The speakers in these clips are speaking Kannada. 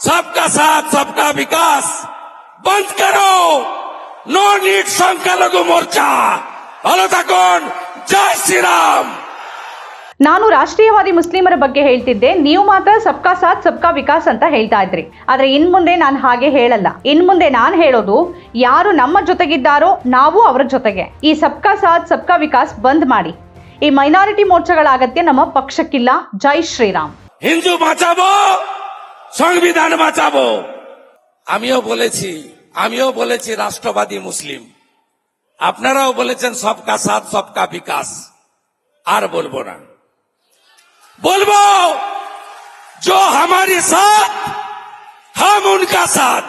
सबका साथ सबका विकास बंद करो नो नीट संख्यालघु मोर्चा ভালো থাকুন জয় শ্রীরাম ನಾನು ರಾಷ್ಟ್ರೀಯವಾದಿ ಮುಸ್ಲಿಮರ ಬಗ್ಗೆ ಹೇಳ್ತಿದ್ದೆ ನೀವು ಮಾತ್ರ ಸಬ್ಕಾ ಸಾಥ್ ಸಬ್ಕಾ ವಿಕಾಸ್ ಅಂತ ಹೇಳ್ತಾ ಇದ್ರಿ ಆದ್ರೆ ಇನ್ ಮುಂದೆ ನಾನು ಹಾಗೆ ಹೇಳಲ್ಲ ಇನ್ ಮುಂದೆ ನಾನು ಹೇಳೋದು ಯಾರು ನಮ್ಮ ಜೊತೆಗಿದ್ದಾರೋ ನಾವು ಅವರ ಜೊತೆಗೆ ಈ ಸಬ್ಕಾ ಸಾಥ್ ಸಬ್ಕಾ ವಿಕಾಸ್ ಬಂದ್ ಮಾಡಿ ಈ ಮೈನಾರಿಟಿ ಮೋರ್ಚಾಗಳ ಅಗತ್ಯ ನಮ್ಮ ಪಕ್ಷಕ್ಕಿಲ್ಲ ಜೈ ಶ್ರೀರಾಮ್ হিন্দু বাঁচাবো সংবিধান বাঁচাবো আমিও বলেছি আমিও বলেছি রাষ্ট্রবাদী মুসলিম আপনারাও বলেছেন সবকা সাথ সবকা বিকাশ আর বলবো না বলবো जो हमारे साथ हम उनका साथ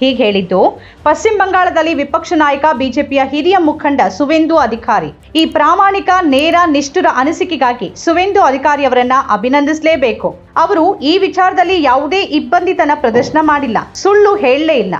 ಹೀಗೆ ಹೇಳಿದ್ದು, ಪಶ್ಚಿಮ ಬಂಗಾಳದಲ್ಲಿ ವಿಪಕ್ಷ ನಾಯಕ ಬಿಜೆಪಿಯ ಹಿರಿಯ ಮುಖಂಡ ಸುವೇಂದು ಅಧಿಕಾರಿ. ಈ ಪ್ರಾಮಾಣಿಕ, ನೇರ, ನಿಷ್ಠುರ ಅನಿಸಿಕೆಗಾಗಿ ಸುವೇಂದು ಅಧಿಕಾರಿ ಅವರನ್ನ ಅಭಿನಂದಿಸಲೇಬೇಕು. ಅವರು ಈ ವಿಚಾರದಲ್ಲಿ ಯಾವುದೇ ಇಬ್ಬಂದಿತನ ಪ್ರದರ್ಶನ ಮಾಡಿಲ್ಲ, ಸುಳ್ಳು ಹೇಳಲೇ ಇಲ್ಲ.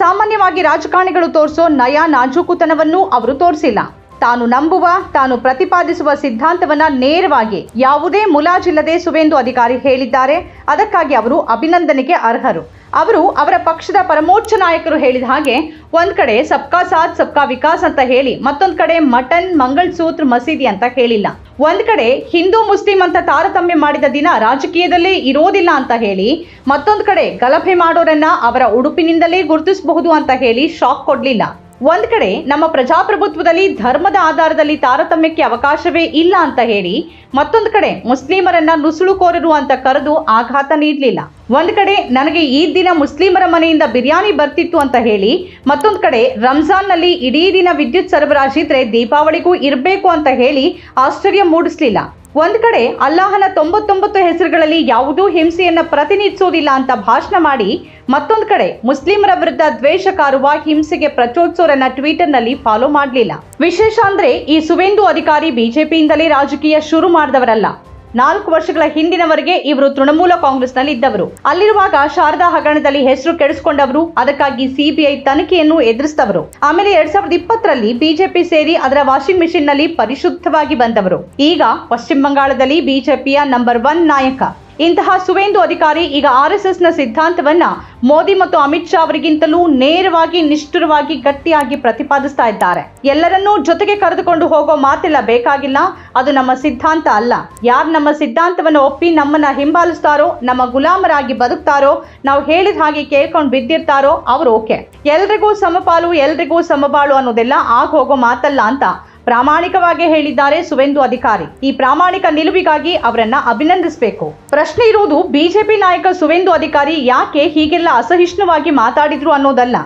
ಸಾಮಾನ್ಯವಾಗಿ ರಾಜಕಾರಣಿಗಳು ತೋರಿಸೋ ನಯ ನಾಜೂಕುತನವನ್ನು ಅವರು ತೋರಿಸಿಲ್ಲ. ತಾನು ನಂಬುವ, ತಾನು ಪ್ರತಿಪಾದಿಸುವ ಸಿದ್ಧಾಂತವನ್ನ ನೇರವಾಗಿ ಯಾವುದೇ ಮುಲಾಜಿಲ್ಲದೆ ಸುವೇಂದು ಅಧಿಕಾರಿ ಹೇಳಿದ್ದಾರೆ. ಅದಕ್ಕಾಗಿ ಅವರು ಅಭಿನಂದನೆಗೆ ಅರ್ಹರು. ಅವರು ಅವರ ಪಕ್ಷದ ಪರಮೋಚ್ಚ ನಾಯಕರು ಹೇಳಿದ ಹಾಗೆ, ಒಂದು ಕಡೆ ಸಬ್ಕಾ ಸಾಥ್, ಸಬ್ಕಾ ವಿಕಾಸ್ ಅಂತ ಹೇಳಿ, ಮತ್ತೊಂದು ಕಡೆ ಮಟನ್ ಮಂಗಳ್ ಸೂತ್ರ ಮಸೀದಿ ಅಂತ ಹೇಳಿಲ್ಲ. ಒಂದು ಕಡೆ ಹಿಂದೂ, ಮುಸ್ಲಿಂ ಅಂತ ತಾರತಮ್ಯ ಮಾಡಿದ ದಿನ ರಾಜಕೀಯದಲ್ಲೇ ಇರೋದಿಲ್ಲ ಅಂತ ಹೇಳಿ, ಮತ್ತೊಂದು ಕಡೆ ಗಲಭೆ ಮಾಡೋರನ್ನ ಅವರ ಉಡುಪಿನಿಂದಲೇ ಗುರುತಿಸಬಹುದು ಅಂತ ಹೇಳಿ ಶಾಕ್ ಕೊಡ್ಲಿಲ್ಲ. ಒಂದ್ ಕಡೆ ನಮ್ಮ ಪ್ರಜಾಪ್ರಭುತ್ವದಲ್ಲಿ ಧರ್ಮದ ಆಧಾರದಲ್ಲಿ ತಾರತಮ್ಯಕ್ಕೆ ಅವಕಾಶವೇ ಇಲ್ಲ ಅಂತ ಹೇಳಿ, ಮತ್ತೊಂದು ಕಡೆ ಮುಸ್ಲಿಮರನ್ನ ನುಸುಳುಕೋರರು ಅಂತ ಕರೆದು ಆಘಾತ ನೀಡಲಿಲ್ಲ. ಒಂದ್ ಕಡೆ ನನಗೆ ಈ ದಿನ ಮುಸ್ಲಿಮರ ಮನೆಯಿಂದ ಬಿರಿಯಾನಿ ಬರ್ತಿತ್ತು ಅಂತ ಹೇಳಿ, ಮತ್ತೊಂದು ಕಡೆ ರಂಜಾನ್ನಲ್ಲಿ ಇಡೀ ದಿನ ವಿದ್ಯುತ್ ಸರಬರಾಜಿದ್ರೆ ದೀಪಾವಳಿಗೂ ಇರಬೇಕು ಅಂತ ಹೇಳಿ ಆಶ್ಚರ್ಯ ಮೂಡಿಸ್ಲಿಲ್ಲ. ಒಂದ್ ಕಡೆ ಅಲ್ಲಾಹನ ತೊಂಬತ್ತೊಂಬತ್ತು ಹೆಸರುಗಳಲ್ಲಿ ಯಾವುದೂ ಹಿಂಸೆಯನ್ನ ಪ್ರತಿನಿಧಿಸೋದಿಲ್ಲ ಅಂತ ಭಾಷಣ ಮಾಡಿ ಮತ್ತೊಂದು ಕಡೆ ಮುಸ್ಲಿಮರ ವಿರುದ್ಧ ದ್ವೇಷ ಕಾರುವ ಹಿಂಸೆಗೆ ಪ್ರಚೋದಿಸೋರನ್ನ ಟ್ವಿಟರ್ನಲ್ಲಿ ಫಾಲೋ ಮಾಡಲಿಲ್ಲ. ವಿಶೇಷ ಅಂದ್ರೆ ಈ ಸುವೇಂದು ಅಧಿಕಾರಿ ಬಿಜೆಪಿಯಿಂದಲೇ ರಾಜಕೀಯ ಶುರು ಮಾಡಿದವರಲ್ಲ. ನಾಲ್ಕು ವರ್ಷಗಳ ಹಿಂದಿನವರೆಗೆ ಇವರು ತೃಣಮೂಲ ಕಾಂಗ್ರೆಸ್ನಲ್ಲಿ ಇದ್ದವರು. ಅಲ್ಲಿರುವಾಗ ಶಾರದಾ ಹಗರಣದಲ್ಲಿ ಹೆಸರು ಕೆಡಿಸಿಕೊಂಡವರು, ಅದಕ್ಕಾಗಿ ಸಿಬಿಐ ತನಿಖೆಯನ್ನು ಎದುರಿಸಿದವರು. ಆಮೇಲೆ ಎರಡ್ ಸಾವಿರದ ಇಪ್ಪತ್ತರಲ್ಲಿ ಬಿಜೆಪಿ ಸೇರಿ ಅದರ ವಾಷಿಂಗ್ ಮಿಷಿನ್ನಲ್ಲಿ ಪರಿಶುದ್ಧವಾಗಿ ಬಂದವರು. ಈಗ ಪಶ್ಚಿಮ ಬಂಗಾಳದಲ್ಲಿ ಬಿಜೆಪಿಯ ನಂಬರ್ ಒನ್ ನಾಯಕ. ಇಂತಹ ಸುವೇಂದು ಅಧಿಕಾರಿ ಈಗ ಆರ್ ಎಸ್ ಎಸ್ನ ಸಿದ್ಧಾಂತವನ್ನ ಮೋದಿ ಮತ್ತು ಅಮಿತ್ ಶಾ ಅವರಿಗಿಂತಲೂ ನೇರವಾಗಿ, ನಿಷ್ಠುರವಾಗಿ, ಗಟ್ಟಿಯಾಗಿ ಪ್ರತಿಪಾದಿಸ್ತಾ ಇದ್ದಾರೆ. ಎಲ್ಲರನ್ನೂ ಜೊತೆಗೆ ಕರೆದುಕೊಂಡು ಹೋಗೋ ಮಾತೆಲ್ಲ, ಬೇಕಾಗಿಲ್ಲ. ಅದು ನಮ್ಮ ಸಿದ್ಧಾಂತ ಅಲ್ಲ. ಯಾರು ನಮ್ಮ ಸಿದ್ಧಾಂತವನ್ನು ಒಪ್ಪಿ ನಮ್ಮನ್ನ ಹಿಂಬಾಲಿಸ್ತಾರೋ, ನಮ್ಮ ಗುಲಾಮರಾಗಿ ಬದುಕ್ತಾರೋ, ನಾವು ಹೇಳಿದ ಹಾಗೆ ಕೇಳ್ಕೊಂಡು ಬಿದ್ದಿರ್ತಾರೋ, ಅವ್ರು ಓಕೆ. ಎಲ್ರಿಗೂ ಸಮಪಾಲು, ಎಲ್ರಿಗೂ ಸಮಬಾಳು ಅನ್ನೋದೆಲ್ಲ ಆಗ ಹೋಗೋ ಮಾತಲ್ಲ ಅಂತ ಪ್ರಾಮಾಣಿಕವಾಗಿ ಹೇಳಿದ್ದಾರೆ ಸುವೆಂದು ಅಧಿಕಾರಿ. ಈ ಪ್ರಾಮಾಣಿಕ ನಿಲುವಿಗಾಗಿ ಅವರನ್ನ ಅಭಿನಂದಿಸಬೇಕು. ಪ್ರಶ್ನೆ ಇರುವುದು, ಬಿಜೆಪಿ ನಾಯಕ ಸುವೆಂದು ಅಧಿಕಾರಿ ಯಾಕೆ ಹೀಗೆಲ್ಲ ಅಸಹಿಷ್ಣುವಾಗಿ ಮಾತಾಡಿದ್ರು ಅನ್ನೋದಲ್ಲ.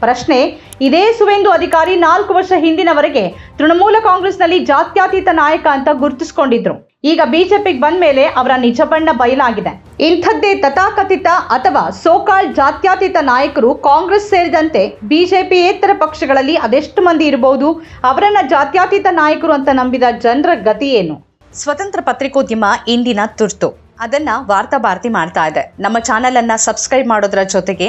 ಪ್ರಶ್ನೆ, ಇದೇ ಸುವೆಂದು ಅಧಿಕಾರಿ ನಾಲ್ಕು ವರ್ಷ ಹಿಂದಿನವರೆಗೆ ತೃಣಮೂಲ ಕಾಂಗ್ರೆಸ್ನಲ್ಲಿ ಜಾತ್ಯತೀತ ನಾಯಕ ಅಂತ ಗುರುತಿಸಿಕೊಂಡಿದ್ರು. ಈಗ ಬಿಜೆಪಿಗೆ ಬಂದ ಮೇಲೆ ಅವರ ನಿಜ ಬಣ್ಣ ಬಯಲಾಗಿದೆ. ಇಂಥದ್ದೇ ತಥಾಕಥಿತ ಅಥವಾ ಸೋಕಾಳ್ ಜಾತ್ಯಾತೀತ ನಾಯಕರು ಕಾಂಗ್ರೆಸ್ ಸೇರಿದಂತೆ ಬಿಜೆಪಿಯೇತರ ಪಕ್ಷಗಳಲ್ಲಿ ಅದೆಷ್ಟು ಮಂದಿ ಇರಬಹುದು ಅವರನ್ನ ಜಾತ್ಯಾತೀತ ನಾಯಕರು ಅಂತ ನಂಬಿದ ಜನರ ಗತಿ ಏನು? ಸ್ವತಂತ್ರ ಪತ್ರಿಕೋದ್ಯಮ ಇಂದಿನ ತುರ್ತು. ಅದನ್ನ ವಾರ್ತಾ ಭಾರತಿ ಮಾಡ್ತಾ ಇದೆ. ನಮ್ಮ ಚಾನೆಲ್ ಅನ್ನ ಸಬ್ಸ್ಕ್ರೈಬ್ ಮಾಡೋದ್ರ ಜೊತೆಗೆ